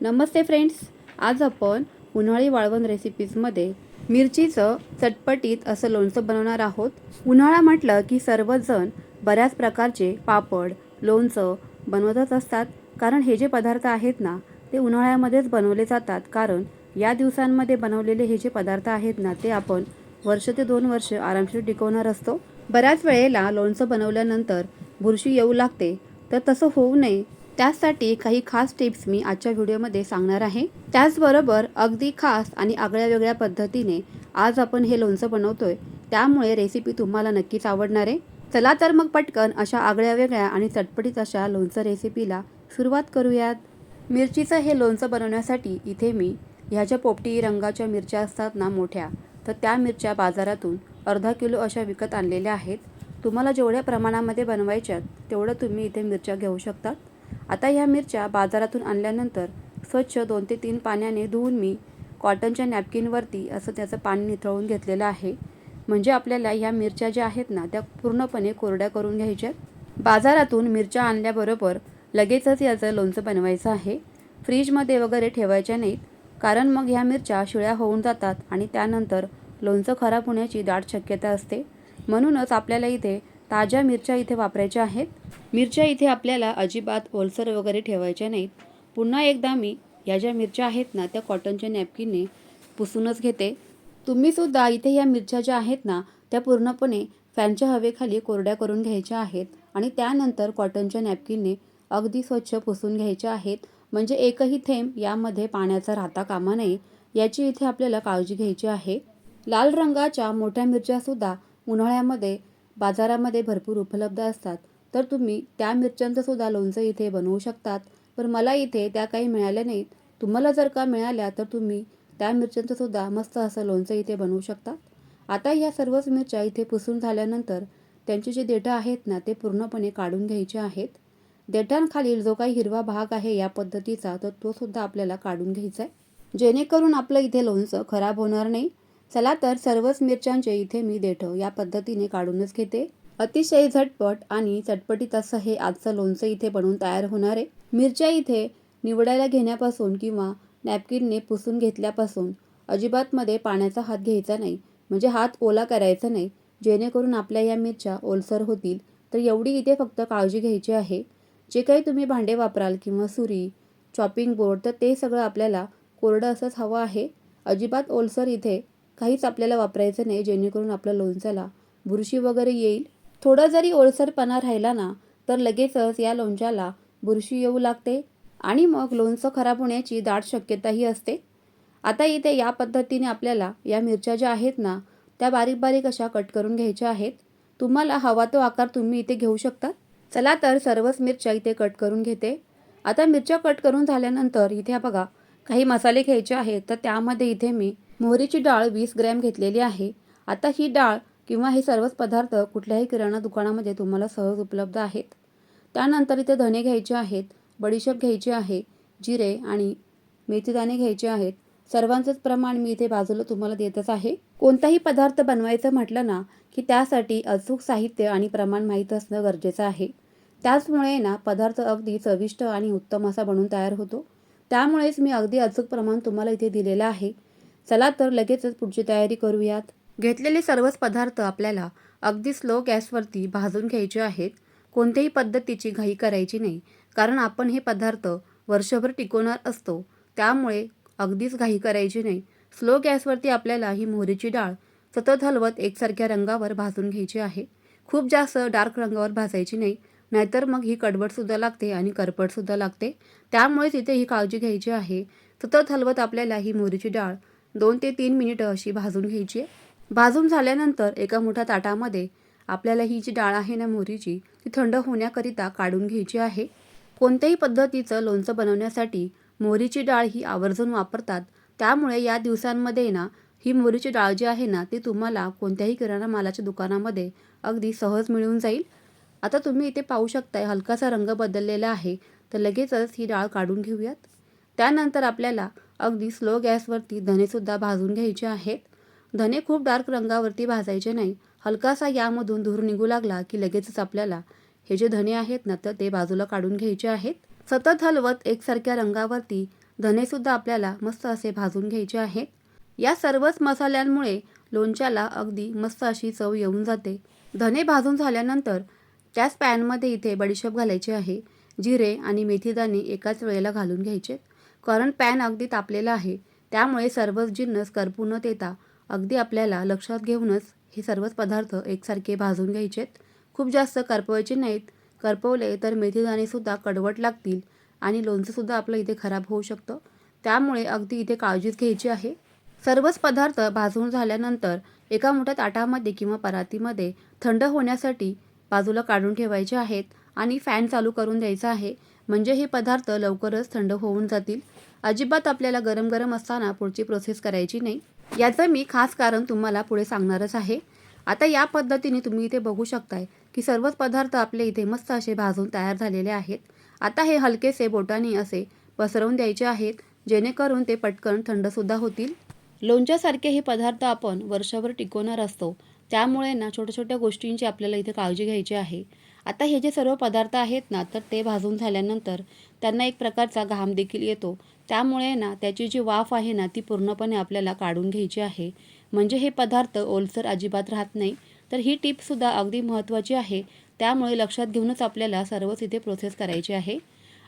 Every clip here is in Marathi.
नमस्ते फ्रेंड्स आज आपण उन्हाळी वाळवण रेसिपीजमध्ये मिरचीचं चटपटीत असं लोणचं बनवणार आहोत. उन्हाळा म्हटलं की सर्वजण बऱ्याच प्रकारचे पापड लोणचं बनवतच असतात. कारण हे जे पदार्थ आहेत ना ते उन्हाळ्यामध्येच बनवले जातात. कारण या दिवसांमध्ये बनवलेले हे जे पदार्थ आहेत ना ते आपण वर्ष ते दोन वर्ष आरामशीर टिकवणार असतो. बऱ्याच वेळेला लोणचं बनवल्यानंतर बुरशी येऊ लागते. तर तसं होऊ नये. त्यासाठी काही खास टिप्स मी आजच्या व्हिडिओमध्ये सांगणार आहे. त्याचबरोबर अगदी खास आणि आगळ्या वेगळ्या पद्धतीने आज आपण हे लोणचं बनवतोय त्यामुळे रेसिपी तुम्हाला नक्कीच आवडणार आहे. चला तर मग पटकन अशा आगळ्या वेगळ्या आणि चटपटीत अशा लोणचं रेसिपीला सुरुवात करूयात. मिरचीचं हे लोणचं बनवण्यासाठी इथे मी ह्या ज्या पोपटी रंगाच्या मिरच्या असतात ना मोठ्या तर त्या मिरच्या बाजारातून अर्धा किलो अशा विकत आणलेल्या आहेत. तुम्हाला जेवढ्या प्रमाणामध्ये बनवायच्यात तेवढं तुम्ही इथे मिरच्या घेऊ शकतात आता ह्या मिरच्या बाजारातून आणल्यानंतर स्वच्छ दोन ते तीन पाण्याने धुवून मी कॉटनच्या नॅपकिनवरती असं त्याचं पाणी निथळून घेतलेलं आहे. म्हणजे आपल्याला ह्या मिरच्या ज्या आहेत ना त्या पूर्णपणे कोरड्या करून घ्यायच्यात बाजारातून मिरच्या आणल्याबरोबर लगेचच याचं लोणचं बनवायचं आहे. फ्रीजमध्ये वगैरे ठेवायच्या नाहीत कारण मग ह्या मिरच्या शिळ्या होऊन जातात आणि त्यानंतर लोणचं खराब होण्याची दाट शक्यता असते. म्हणूनच आपल्याला इथे ताज्या मिरच्या इथे वापरायच्या आहेत. मिरच्या इथे आपल्याला अजिबात ओलसर वगैरे ठेवायच्या नाहीत. पुन्हा एकदा मी या ज्या मिरच्या आहेत ना त्या कॉटनच्या नॅपकिनने पुसूनच घेते. तुम्हीसुद्धा इथे या मिरच्या ज्या आहेत ना त्या पूर्णपणे फॅनच्या हवेखाली कोरड्या करून घ्यायच्या आहेत आणि त्यानंतर कॉटनच्या नॅपकिनने अगदी स्वच्छ पुसून घ्यायच्या आहेत. म्हणजे एकही थेंब यामध्ये पाण्याचा राहता कामा नये याची इथे आपल्याला काळजी घ्यायची आहे. लाल रंगाच्या मोठ्या मिरच्यासुद्धा उन्हाळ्यामध्ये बाजारामध्ये भरपूर उपलब्ध असतात. तर तुम्ही त्या मिरच्यांचं सुद्धा लोणचं इथे बनवू शकतात. पण मला इथे त्या काही मिळाल्या नाहीत. तुम्हाला जर का मिळाल्या तर तुम्ही त्या मिरच्यांचं सुद्धा मस्त असं लोणचं इथे बनवू शकतात आता ह्या सर्वच मिरच्या इथे पुसून झाल्यानंतर त्यांचे जे देठं आहेत ना ते पूर्णपणे काढून घ्यायचे आहेत. देठांखालील जो काही हिरवा भाग आहे या पद्धतीचा तर तो सुद्धा आपल्याला काढून घ्यायचा आहे. जेणेकरून आपलं इथे लोणचं खराब होणार नाही. चला तर सर्वच मिरच्यांचे इथे मी देठं या पद्धतीने काढूनच घेते. अतिशय झटपट आणि चटपटीत असं हे आजचं लोणचं इथे बनवून तयार होणार आहे. मिरच्या इथे निवडायला घेण्यापासून किंवा नॅपकिनने पुसून घेतल्यापासून अजिबातमध्ये पाण्याचा हात घ्यायचा नाही. म्हणजे हात ओला करायचा नाही. जेणेकरून आपल्या या मिरच्या ओलसर होतील. तर एवढी इथे फक्त काळजी घ्यायची आहे. जे काही तुम्ही भांडे वापराल किंवा सुरी चॉपिंग बोर्ड तर ते सगळं आपल्याला कोरडं असंच हवं आहे. अजिबात ओलसर इथे काहीच आपल्याला वापरायचं नाही जेणेकरून आपल्या लोणच्याला बुरशी वगैरे येईल. थोडं जरी ओळसरपणा राहिला ना तर लगेचच या लोणच्याला बुरशी येऊ लागते आणि मग लोणचं खराब होण्याची दाट शक्यताही असते. आता इथे या पद्धतीने आपल्याला या मिरच्या ज्या आहेत ना त्या बारीक बारीक अशा कट करून घ्यायच्या आहेत. तुम्हाला हवा तो आकार तुम्ही इथे घेऊ शकता. चला तर सर्वच मिरच्या इथे कट करून घेते. आता मिरच्या कट करून झाल्यानंतर इथे बघा काही मसाले घ्यायचे आहेत तर त्यामध्ये इथे मी मोहरीची डाळ वीस ग्रॅम घेतलेली आहे. आता ही डाळ किंवा हे सर्वच पदार्थ कुठल्याही किराणा दुकानामध्ये तुम्हाला सहज उपलब्ध आहेत. त्यानंतर इथे धने घ्यायचे आहेत बडीशेप घ्यायची आहे जिरे आणि मेथीदाणे घ्यायचे आहेत. सर्वांचंच प्रमाण मी इथे बाजूला तुम्हाला देतच आहे. कोणताही पदार्थ बनवायचं म्हटलं ना की त्यासाठी अचूक साहित्य आणि प्रमाण माहीत असणं गरजेचं आहे. त्याचमुळे ना पदार्थ अगदी चविष्ट आणि उत्तम असा बनून तयार होतो. त्यामुळेच मी अगदी अचूक प्रमाण तुम्हाला इथे दिलेलं आहे. चला तर लगेचच पुढची तयारी करूयात. घेतलेले सर्वच पदार्थ आपल्याला अगदी स्लो गॅसवरती भाजून घ्यायचे आहेत. कोणत्याही पद्धतीची घाई करायची नाही कारण आपण हे पदार्थ वर्षभर टिकवणार असतो. त्यामुळे अगदीच घाई करायची नाही. स्लो गॅसवरती आपल्याला ही मोहरीची डाळ सतत हलवत एकसारख्या रंगावर भाजून घ्यायची आहे. खूप जास्त डार्क रंगावर भाजायची नाही नाहीतर मग ही कडबडसुद्धा लागते आणि करपटसुद्धा लागते. त्यामुळेच इथे ही काळजी घ्यायची आहे. सतत हलवत आपल्याला ही मोहरीची डाळ दोन ते तीन मिनिटं अशी भाजून घ्यायची आहे. भाजून झाल्यानंतर एका मोठ्या ताटामध्ये आपल्याला ही जी डाळ आहे ना मोहरीची ती थंड होण्याकरिता काढून घ्यायची आहे. कोणत्याही पद्धतीचं लोणचं बनवण्यासाठी मोहरीची डाळ ही आवर्जून वापरतात. त्यामुळे या दिवसांमध्ये ना ही मोहरीची डाळ जी आहे ना ती तुम्हाला कोणत्याही किराणा मालाच्या दुकानामध्ये अगदी सहज मिळून जाईल. आता तुम्ही इथे पाहू शकताय हलकासा रंग बदललेला आहे. तर लगेचच ही डाळ काढून घेऊयात. त्यानंतर आपल्याला अगदी स्लो गॅसवरती धनेसुद्धा भाजून घ्यायचे आहेत. धने खूप डार्क रंगावरती भाजायचे नाही. हलकासा यामधून धूर निघू लागला की लगेचच आपल्याला हे जे धने आहेत ना तर ते बाजूला काढून घ्यायचे आहेत. सतत हलवत एकसारख्या रंगावरती धनेसुद्धा आपल्याला मस्त असे भाजून घ्यायचे आहेत. या सर्वच मसाल्यांमुळे लोणच्याला अगदी मस्त अशी चव येऊन जाते. धने भाजून झाल्यानंतर त्याच पॅनमध्ये इथे बडीशेप घालायची आहे. जिरे आणि मेथीदाणे एकाच वेळेला घालून घ्यायचे. कारण पॅन अगदी तापलेला आहे. त्यामुळे सर्वच जिन्नस करपू न देता अगदी आपल्याला लक्षात घेऊनच हे सर्वच पदार्थ एकसारखे भाजून घ्यायचेत. खूप जास्त करपवायचे नाहीत. करपवले तर मेथीदाणेसुद्धा कडवट लागतील आणि लोणचंसुद्धा आपलं इथे खराब होऊ शकतं. त्यामुळे अगदी इथे काळजीच घ्यायची आहे. सर्वच पदार्थ भाजून झाल्यानंतर एका मोठ्या ताटामध्ये किंवा परातीमध्ये थंड होण्यासाठी बाजूला काढून ठेवायचे आहेत आणि फॅन चालू करून द्यायचा आहे. म्हणजे हे पदार्थ लवकरच थंड होऊन जातील. अजिबात आपल्याला गरम गरम असताना पुढची प्रोसेस करायची नाही. याचं मी खास कारण तुम्हाला पुढे सांगणारच आहे. आता या पद्धतीने तुम्ही इथे बघू शकताय की सर्वच पदार्थ आपले इथे मस्त असे भाजून तयार झालेले आहेत. आता हे हलकेसे बोटाने असे पसरवून द्यायचे आहेत जेणेकरून ते पटकन थंडसुद्धा होतील. लोणच्यासारखे हे पदार्थ आपण वर्षभर टिकवणार असतो. त्यामुळे ना छोट्या छोट्या गोष्टींची आपल्याला इथे काळजी घ्यायची आहे. आता हे जे सर्व पदार्थ आहेत ना तर ते भाजून झाल्यानंतर त्यांना एक प्रकारचा घाम देखील येतो. त्यामुळे ना त्याची जी वाफ आहे ना ती पूर्णपणे आपल्याला काढून घ्यायची आहे. म्हणजे हे पदार्थ ओलसर अजिबात राहत नाही. तर ही टिपसुद्धा अगदी महत्त्वाची आहे. त्यामुळे लक्षात घेऊनच आपल्याला सर्वच इथे प्रोसेस करायची आहे.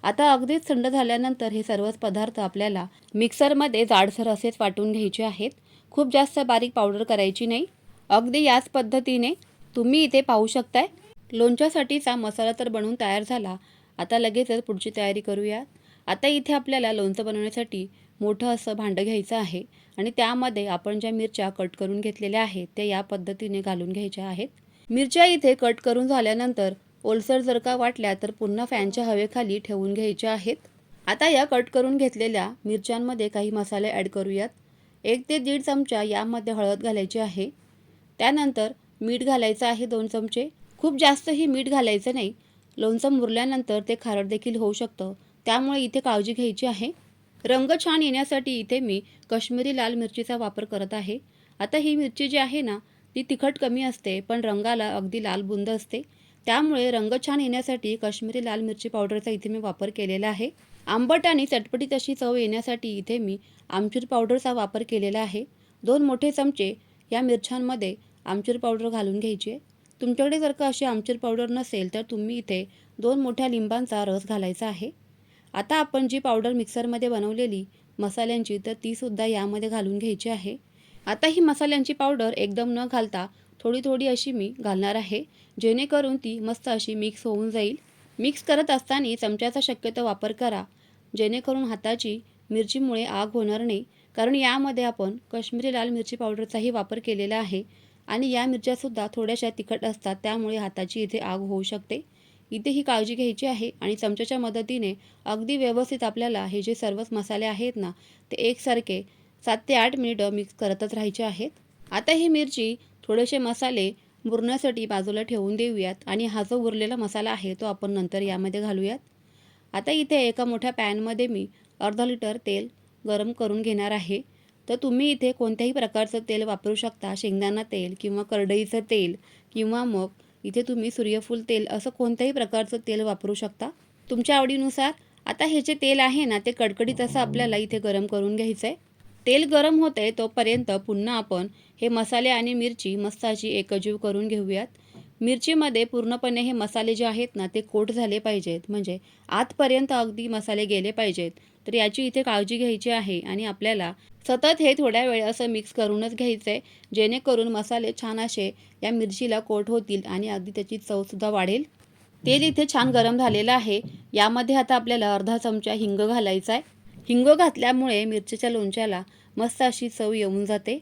आता अगदीच थंड झाल्यानंतर हे सर्वच पदार्थ आपल्याला मिक्सरमध्ये जाडसर असेच वाटून घ्यायचे आहेत. खूप जास्त बारीक पावडर करायची नाही. अगदी याच पद्धतीने तुम्ही इथे पाहू शकताय. लोणच्यासाठीचा मसाला तर बनवून तयार झाला. आता लगेचच पुढची तयारी करूयात. आता इथे आपल्याला लोणचं बनवण्यासाठी मोठं असं भांडं घ्यायचं आहे आणि त्यामध्ये आपण ज्या मिरच्या कट करून घेतलेल्या आहेत त्या या पद्धतीने घालून घ्यायच्या आहेत. मिरच्या इथे कट करून झाल्यानंतर ओलसर जर का वाटल्या तर पुन्हा फॅनच्या हवेखाली ठेवून घ्यायच्या आहेत. आता या कट करून घेतलेल्या मिरच्यांमध्ये काही मसाले ॲड करूयात. एक ते दीड चमचा यामध्ये हळद घालायची आहे. त्यानंतर मीठ घालायचं आहे दोन चमचे. खूप जास्तही मीठ घालायचं नाही. लोणचं मुरल्यानंतर ते खारट देखील होऊ शकतं. त्यामुळे इथे काळजी घ्यायची आहे. रंग छान येण्यासाठी इथे मी कश्मीरी लाल मिरचीचा वापर करत आहे. आता ही मिरची जी आहे ना ती तिखट कमी असते पण रंगाला अगदी लाल बुंद असते. त्यामुळे रंग छान येण्यासाठी काश्मीरी लाल मिरची पावडरचा इथे मी वापर केलेला आहे. आंबट आणि चटपटीत अशी चव येण्यासाठी इथे मी आमचूर पावडरचा वापर केलेला आहे. दोन मोठे चमचे या मिरच्यांमध्ये आमचूर पावडर घालून घ्यायची आहे. तुमच्याकडे जर का अशी आमचूर पावडर नसेल तर तुम्ही इथे दोन मोठ्या लिंबांचा रस घालायचा आहे. आता आपण जी पावडर मिक्सरमध्ये बनवलेली मसाल्यांची तर तीसुद्धा यामध्ये घालून घ्यायची आहे. आता ही मसाल्यांची पावडर एकदम न घालता थोडी थोडी अशी मी घालणार आहे जेणेकरून ती मस्त अशी मिक्स होऊन जाईल. मिक्स करत असताना चमच्याचा शक्यतो वापर करा जेणेकरून हाताची मिरचीमुळे आग होणार नाही. कारण यामध्ये आपण काश्मीरी लाल मिरची पावडरचाही वापर केलेला आहे. आणि या मिरच्यासुद्धा थोड्याशा तिखट असतात त्यामुळे हाताची इथे आग होऊ शकते. इथे ही काळजी घ्यायची आहे आणि चमच्याच्या मदतीने अगदी व्यवस्थित आपल्याला हे जे सर्वच मसाले आहेत ना ते एकसारखे सात ते आठ मिनिटं मिक्स करतच राहायचे आहेत. आता ही मिरची थोडेसे मसाले मुरण्यासाठी बाजूला ठेवून देऊयात आणि हा जो उरलेला मसाला आहे तो आपण नंतर यामध्ये घालूयात. आता इथे एका मोठ्या पॅनमध्ये मी अर्धा लिटर तेल गरम करून घेणार आहे. तर तुम्ही इथे कोणत्याही प्रकारचं तेल वापरू शकता. शेंगदाणा तेल किंवा करडईचं तेल किंवा मग इथे तुम्ही सूर्यफूल तेल असं कोणत्याही प्रकारचं तेल वापरू शकता. तुमच्या आवडीनुसार. आता हे जे तेल आहे ना ते कडकडीत असं आपल्याला इथे गरम करून घ्यायचं आहे तेल गरम होते तोपर्यंत पुन्हा आपण हे मसाले आणि मिरची मस्त अशी एकजीव करून घेऊयात. मिरचीमध्ये पूर्णपणे हे मसाले जे आहेत ना ते कोट झाले पाहिजेत. म्हणजे आतपर्यंत अगदी मसाले गेले पाहिजेत. तर याची इथे काळजी घ्यायची आहे आणि आपल्याला सतत हे थोड्या वेळ असं मिक्स करूनच घ्यायचं आहे जेणेकरून मसाले छान असे या मिरचीला कोट होतील आणि अगदी त्याची चवसुद्धा वाढेल. तेल इथे छान गरम झालेलं आहे. यामध्ये आता आपल्याला अर्धा चमचा हिंग घालायचा आहे हिंग घातल्यामुळे मिरचीच्या लोणच्याला मस्त अशी चव येऊन जाते.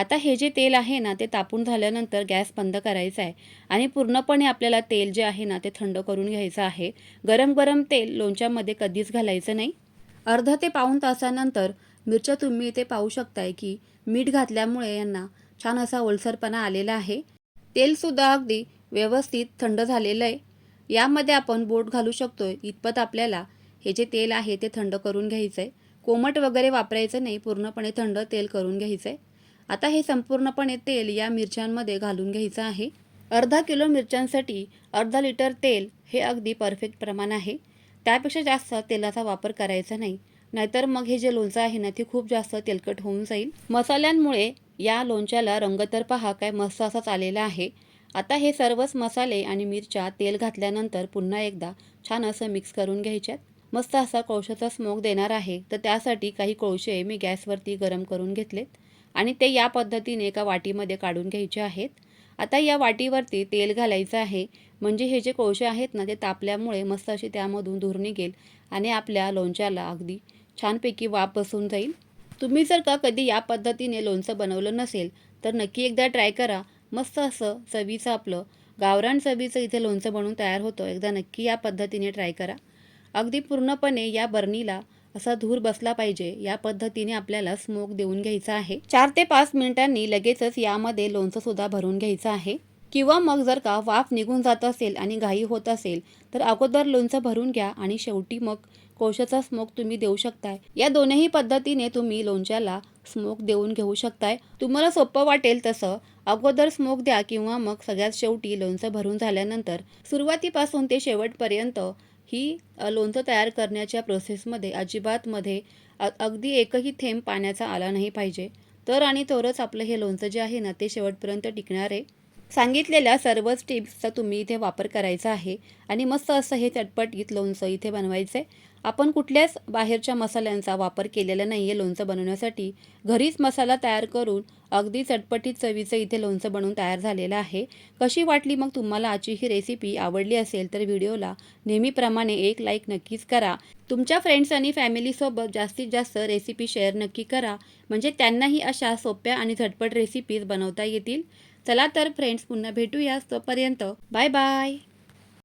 आता हे जे तेल आहे ना ते तापून झाल्यानंतर गॅस बंद करायचा आहे आणि पूर्णपणे आपल्याला तेल जे आहे ना ते थंड करून घ्यायचं आहे. गरम गरम तेल लोणच्यामध्ये कधीच घालायचं नाही. अर्धा ते पाऊण तासानंतर मिरच्या तुम्ही इथे पाहू शकताय की मीठ घातल्यामुळे यांना छान असा ओलसरपणा आलेला आहे. तेलसुद्धा अगदी व्यवस्थित थंड झालेलं आहे. यामध्ये आपण बोट घालू शकतोय. इतपत आपल्याला हे जे तेल आहे ते थंड करून घ्यायचं आहे कोमट वगैरे वापरायचं नाही. पूर्णपणे थंड तेल करून घ्यायचं आहे आता हे संपूर्णपणे तेल या मिरच्यांमध्ये घालून घ्यायचं आहे. अर्धा किलो मिरच्यांसाठी अर्धा लिटर तेल हे अगदी परफेक्ट प्रमाण आहे. त्यापेक्षा जास्त तेलाचा वापर करायचा नाही. नाहीतर मग हे जे लोणचं आहे ना ते खूप जास्त तेलकट होऊन जाईल. मसाल्यांमुळे या लोणच्याला रंग तर पहा काय मस्त असाच आलेला आहे. आता हे सर्वच मसाले आणि मिरच्या तेल घातल्यानंतर पुन्हा एकदा छान असं मिक्स करून घ्यायच्यात. मस्त असा कोळशाचा स्मोक देणार आहे. तर त्यासाठी काही कोळशे मी गॅसवरती गरम करून घेतलेत. आणि ते या पद्धतीने एका वाटीमध्ये काढून घ्यायचे आहेत. आता या वाटीवरती तेल घालायचं आहे. म्हणजे हे जे कोळसे आहेत ना ते तापल्यामुळे मस्त अशी त्यामधून धूर निघेल आणि आपल्या लोणच्याला अगदी छानपैकी वाफ बसून जाईल. तुम्ही जर का कधी या पद्धतीने लोणचं बनवलं नसेल तर नक्की एकदा ट्राय करा. मस्त असं चवीचं आपलं गावरान चवीचं इथे लोणचं बनवून तयार होतं. एकदा नक्की या पद्धतीने ट्राय करा. अगदी पूर्णपणे या बरणीला असा धूर बसला पाहिजे. या पद्धतीने आपल्याला स्मोक देऊन घ्यायचा आहे. चार ते पाच मिनिटांनी लगेचच यामध्ये लोणचं सुद्धा भरून घ्यायचं आहे. किंवा मग जर का वाफ निघून जात असेल आणि घाई होत असेल तर अगोदर लोणचं भरून घ्या आणि शेवटी मग कोशाचा स्मोक तुम्ही देऊ शकताय. या दोनही पद्धतीने तुम्ही लोणच्याला स्मोक देऊन घेऊ शकताय. तुम्हाला सोपं वाटेल तसं. अगोदर स्मोक द्या किंवा मग सगळ्यात शेवटी लोणचं भरून झाल्यानंतर सुरुवातीपासून ते शेवटपर्यंत ही लोणचं तयार करण्याच्या प्रोसेसमध्ये अजिबातमध्ये अगदी एकही थेंब पाण्याचा आला नाही पाहिजे. तर आणि तरच आपलं हे लोणचं जे आहे ना ते शेवटपर्यंत टिकणार आहे. सांगितलेल्या सर्वच टिप्सचा तुम्ही इथे वापर करायचा आहे. आणि मस्त असं हे चटपटीत लोणचं इथे बनवायचं आहे आपण कुठल्याच बाहेरच्या मसाल्यांचा वापर केलेला नाही आहे लोणचं बनवण्यासाठी. घरीच मसाला तयार करून अगदी चटपटीत चवीचं इथे लोणचं बनवून तयार झालेलं आहे. कशी वाटली मग तुम्हाला आजची ही रेसिपी आवडली असेल तर व्हिडिओला नेहमीप्रमाणे एक लाईक नक्कीच करा. तुमच्या फ्रेंड्स आणि फॅमिलीसोबत जास्तीत जास्त रेसिपी शेअर नक्की करा. म्हणजे त्यांनाही अशा सोप्या आणि झटपट रेसिपीज बनवता येतील. चला तर फ्रेंड्स पुन्हा भेटूयाच तोपर्यंत. Bye bye